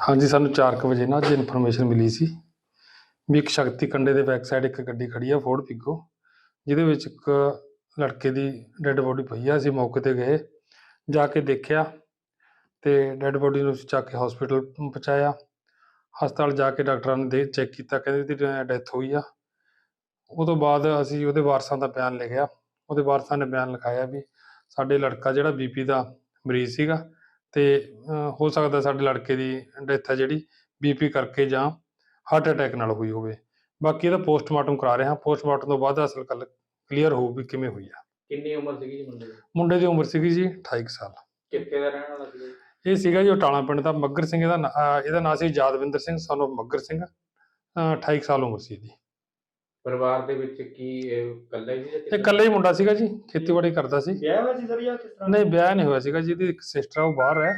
ਹਾਂਜੀ, ਸਾਨੂੰ 4:00 ਵਜੇ ਨਾ ਅੱਜ ਇਨਫੋਰਮੇਸ਼ਨ ਮਿਲੀ ਸੀ ਵੀ ਇੱਕ ਸ਼ਕਤੀ ਕੰਡੇ ਦੇ ਬੈਕ ਸਾਈਡ ਇੱਕ ਗੱਡੀ ਖੜੀ ਆ ਫੋਰਡ ਪਿੱਗੋ ਜਿਹਦੇ ਵਿੱਚ ਇੱਕ ਲੜਕੇ ਦੀ ਡੈੱਡ ਬੋਡੀ ਪਈ ਆ, ਅਸੀਂ ਮੌਕੇ ਤੇ ਗਏ, ਜਾ ਕੇ ਦੇਖਿਆ ਤੇ ਡੈੱਡ ਬੋਡੀ ਨੂੰ ਚੱਕ ਕੇ ਹਸਪੀਟਲ ਪਹੁੰਚਾਇਆ, ਹਸਪਤਾਲ ਜਾ ਕੇ ਡਾਕਟਰਾਂ ਨੇ ਦੇ ਚੈੱਕ ਕੀਤਾ, ਕਹਿੰਦੇ ਦੀ ਡੈਥ ਹੋਈ ਆ। ਉਹ ਤੋਂ ਬਾਅਦ ਅਸੀਂ ਉਹਦੇ ਵਾਰਸਾਂ ਦਾ ਬਿਆਨ ਲਿਖਿਆ, ਉਹਦੇ ਵਾਰਸਾਂ ਨੇ ਬਿਆਨ ਲਿਖਾਇਆ ਵੀ ਸਾਡੇ ਲੜਕਾ ਜਿਹੜਾ ਬੀਪੀ ਦਾ ਮਰੀਜ਼ ਸੀਗਾ ਤੇ ਹੋ ਸਕਦਾ ਸਾਡੇ ਲੜਕੇ ਦੀ ਡੈਥ ਹੈ ਜਿਹੜੀ ਬੀਪੀ ਕਰਕੇ ਜਾਂ ਹਾਰਟ ਅਟੈਕ ਨਾਲ ਹੋਈ ਹੋਵੇ। ਬਾਕੀ ਇਹਦਾ ਪੋਸਟਮਾਰਟਮ ਕਰਾ ਰਹੇ। ਹਾਂ ਪੋਸਟਮਾਰਟਮ ਤੋਂ ਬਾਅਦ ਅਸਲ ਗੱਲ ਕਲੀਅਰ ਹੋਊ ਵੀ ਕਿਵੇਂ ਹੋਈ ਆ। ਕਿੰਨੀ ਉਮਰ ਸੀਗੀ ਜੀ ਮੁੰਡੇ ਦੀ? ਮੁੰਡੇ ਦੀ ਉਮਰ ਸੀਗੀ ਜੀ 28 ਕੁ ਸਾਲ। ਕਿੱਥੇ ਦਾ ਰਹਿਣ ਵਾਲਾ ਸੀ ਇਹ ਸੀਗਾ ਜੀ ਟਾਲਾ ਪਿੰਡ ਦਾ। ਮੱਗਰ ਸਿੰਘ ਇਹਦਾ ਇਹਦਾ ਨਾਂ ਸੀ ਯਾਦਵਿੰਦਰ ਸਿੰਘ ਸਾਨੂੰ ਮੱਗਰ ਸਿੰਘ। ਅਹ, 28 ਕੁ ਸਾਲ ਉਮਰ ਸੀ ਇਹਦੀ। ਪਰਿਵਾਰ ਦੇ ਵਿੱਚ ਕੀ ਇਹ ਇਕੱਲਾ ਹੀ ਸੀ ਜਾਂ ਇਹ ਇਕੱਲਾ ਹੀ ਮੁੰਡਾ ਸੀਗਾ ਜੀ ਖੇਤੀਬਾੜੀ ਕਰਦਾ ਸੀ। ਵਿਆਹ ਹੋਇਆ ਸੀ ਸਰ ਜਾਂ ਕਿਸ ਤਰ੍ਹਾਂ? ਨਹੀਂ ਵਿਆਹ ਨਹੀਂ ਹੋਇਆ ਸੀਗਾ ਜਿਹਦੀ ਇੱਕ ਸਿਸਟਰ ਆ ਉਹ ਬਾਹਰ ਹੈ।